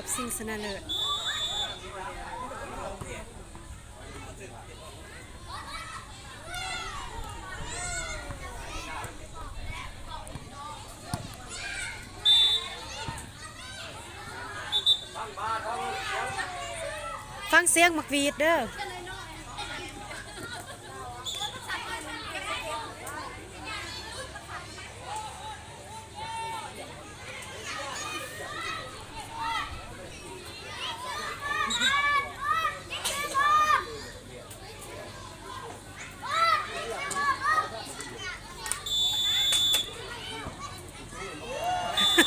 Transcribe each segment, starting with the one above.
อบสิ่งสนาเลิศฟังเสียงมักวีดเด้อ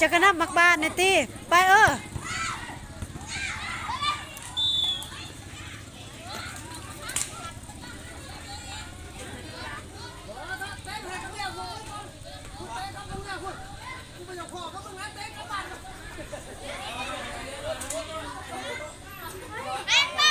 จะกระนับมักบ้านเนี่ยตีไปเออเอ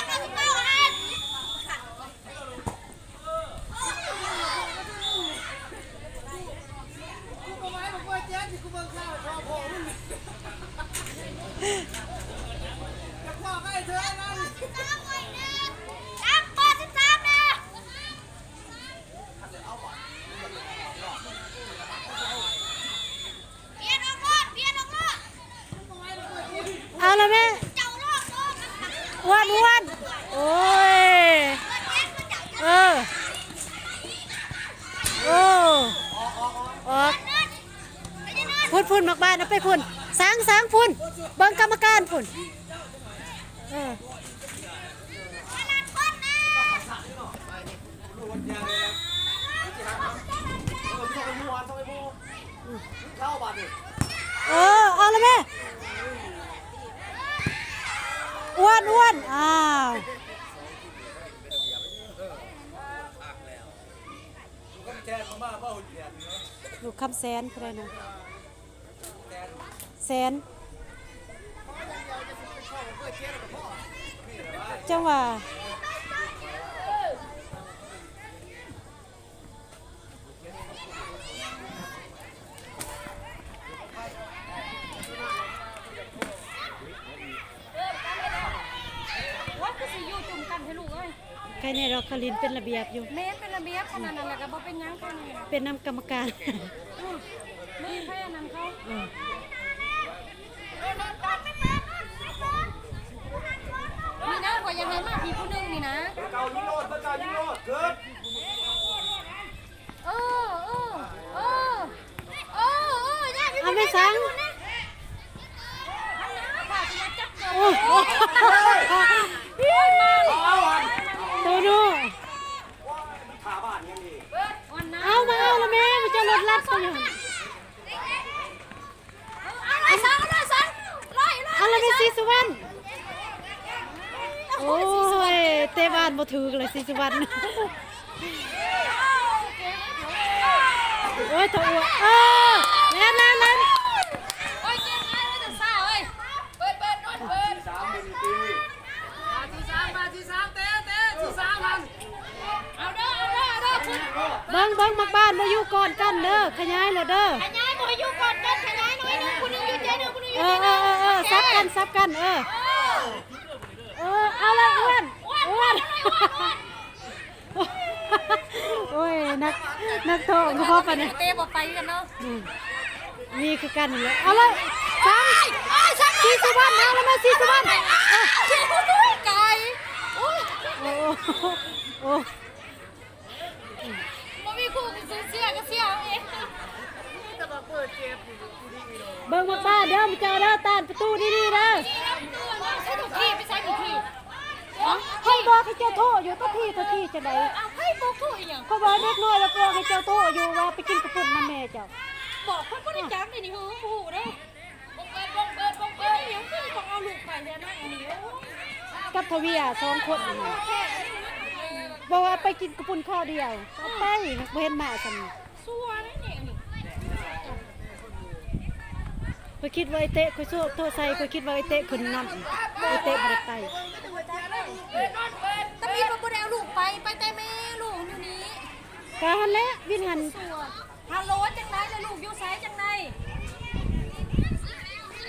าละแม่อ้วนอ้วนโอ้ยเออโอ้ออกพุ่นพุ่นมักบ้านเอาไปพุ่นสางสางพุ่นเบิ่งกรรมการพุ่นเออเออเอาละแม่อ้ วนอ้วนอ้าวแทนมาเบ้าเดียนเนาะลูกคำแสนพรนะแสนจังหวะ ว่าคือสิอยู่จุ่มกันให้ลูกเอ้ย ใค รในเราคลินเป็นระเบียบอยู่ แม่เป็นระเบียบขนาดนั้นแหละก็บ่เป็นหยังกันนี่เป็นนำกรรมการอือไม่แพ้นั้นเขาเออนี่นะกว่ายังไงมาพี่ผู้หนึงนี่นะ เกายิงโลดเกายิงโลดเกิดเออเออเออเออเออย่าพี่เอาไม่สัง ค่ะสิมาจับเกิด โอ้โห เอาอัน ดูดู ขาบ้านยังดี วันนั้น เอามาเอาละแม่มันจะลดลัดเขาอยู่หั่น เอาไอ้สังเอาไอ้สังไล่ไล่ เอาละแม่สีสุ วรรณโอ้ยเตะบ้านบ่ถือเลยสีสุวรรณโอ้ยตัวอ้วนเออ กันซับกันเออ เออเอาละอ้วนอ้วนโอ้ยนักนักโทษก็พอปะเนี่ยเต้บ่ไปกันเนาะอืมนี่คือกันนั่นแหละเอาเลยสามสี่สิบวันเอาแล้วมาสี่สิบวันเออไก่โอ้ยโอ้โอ้มันมีคู่ซื้อเสียก็เสียเอาเอง เบิ่งมาบ้านเด้อมาเจ้าเด้อตานประตูดีๆเด้อใช้ถูกที่ไม่ใช่ถูกที่ให้บอกให้เจ้าโทษอยู่ตัวที่ตัวที่จะได้เอาให้บอกถูกอีกอย่างเขาบอกเด็กน้อยแล้วบอกให้เจ้าโทษอยู่ว่าไปกินกระปุ่นน้ำแม่เจ้าบอกคนก็ได้จับเลยนี่หูหูเด้อบังเอิญบังเอิญบังเอิญอย่างคือต้องเอาลูกไปเรียนนั่งอันนี้กับทวีอะสองคนนั่นน่ะบอกว่าไปกินกระปุ่นข้าวเดียวเอาไปบ่เห็นมาซั่นซัวนั่นเองนี่ข้อยคิดว่าไอ้เตะข้อยสู้โทษใส่ข้อยคิดว่าไอ้เตะขึ้นนำไอ้เตะบ่ได้ไปตะมีมันบ่ได้เอาลูกไปไปแต่แม่ลูกอยู่นี้กาหันแหล้ววินหันซัวฮัลโหลจังไรแล้วลูกอยู่ไสจังไร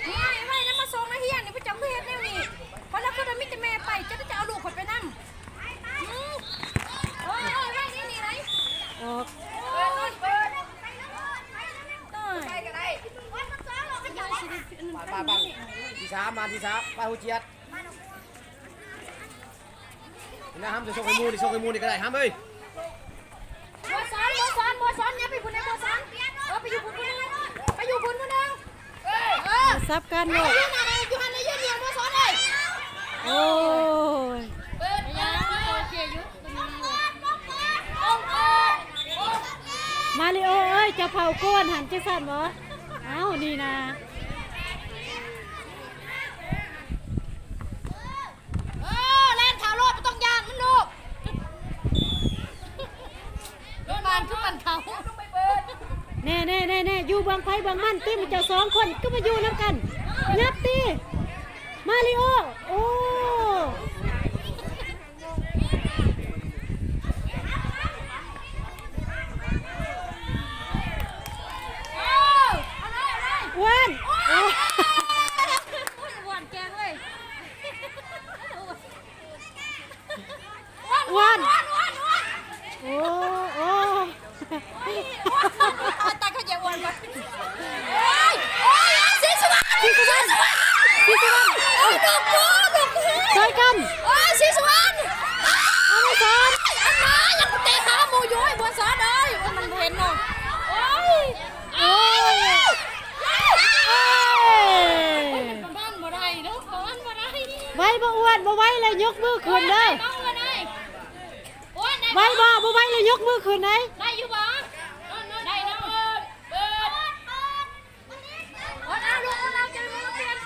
ไม่ไม่นะมาส่งนะเฮียนี่ไปจับเพื่อนแนวนี่เพราะแล้วคือมิจะแม่ไปจะจะเอาลูกคนไปนั่งโอ้ยโอ้ยไม่นี่นี่ไร ออก ไปไปที่สามมาที่สามไปหูเจียดนะฮัมจะส่งไอ้มูดิส่งไอ้มูดิก็ได้ฮัมเอ้ยบัวสอนบัวสอนบัวสอนเนี่ยไปพุ่นในบัวสอนเออไปอยู่พุ่นพุ่นนึงไปอยู่พุ่นพุ่นนึงเออซับกันโลกยืนอะไรอยู่หันในยืนเดียวบัวสอนเลยโอ้ยเปิดยังโอเคยุตัวนี้อยู่องค์กรมาริโอเอ้ยจะเผาก้วนหันจังซั่นบ่เอ้านี่นะ เออเล่นข่าวโลดไม่ต้องยานมันลูกโดนบานทุกวันเขา แน่แน่แน่แน่อยู่ บางมันตีมันเจ้าสองคนก็มาอยู่น้ำกันยับตีมาริโอโอ้อเอาเลยเอาเลย อ้วนโอ้ หวานแกงเลย อ้วน หวานหวานหวาน โอ้โอ้ ตาเขาจะหวานวะโอ้ยโอ้ยสีสว่าง สีสว่างสีสว่างโอ้ยดอกบัวดอกบัวช่วยกันโอ้ยสีสว่างเอาไปสอนอันมาอยากเตะขาหมูย้อยบัวสอนเลยว่ามันเห็นเนาะโอ้ยโอ้ยเอ้ยประมาณบ่ได้เนาะประมาณบ่ได้ไว้บ่อ้วนบ่ไว้เลยยกมือขึ้นเด้อน้องบ่ได้โอ้ยได้ไว้บ่บ่ไว้เลยยกมือขึ้นไหนได้